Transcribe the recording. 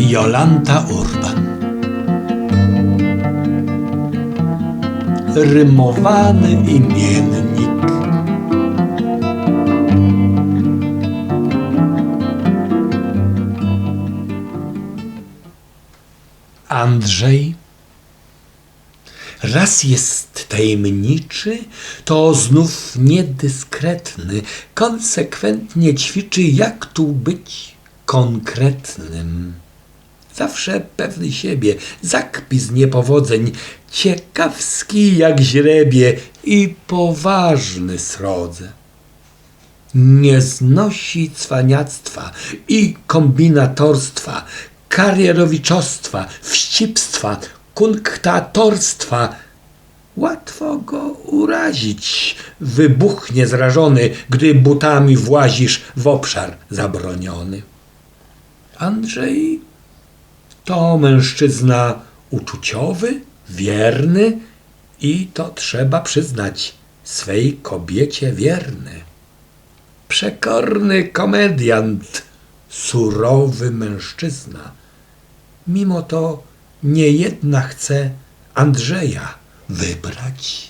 Jolanta Urban. Rymowany imiennik. Andrzej Raz jest tajemniczy, to znów niedyskretny, konsekwentnie ćwiczy, jak tu być konkretnym. Zawsze pewny siebie, zakpi z niepowodzeń, ciekawski jak źrebie i poważny srodze. Nie znosi cwaniactwa i kombinatorstwa, karierowiczostwa, wścibstwa, kunktatorstwa. Łatwo go urazić. Wybuchnie zrażony, gdy butami włazisz w obszar zabroniony. Andrzej to mężczyzna uczuciowy, wierny i to trzeba przyznać swej kobiecie wierny. Przekorny komediant, surowy mężczyzna. Mimo to nie jedna chce Andrzeja wybrać.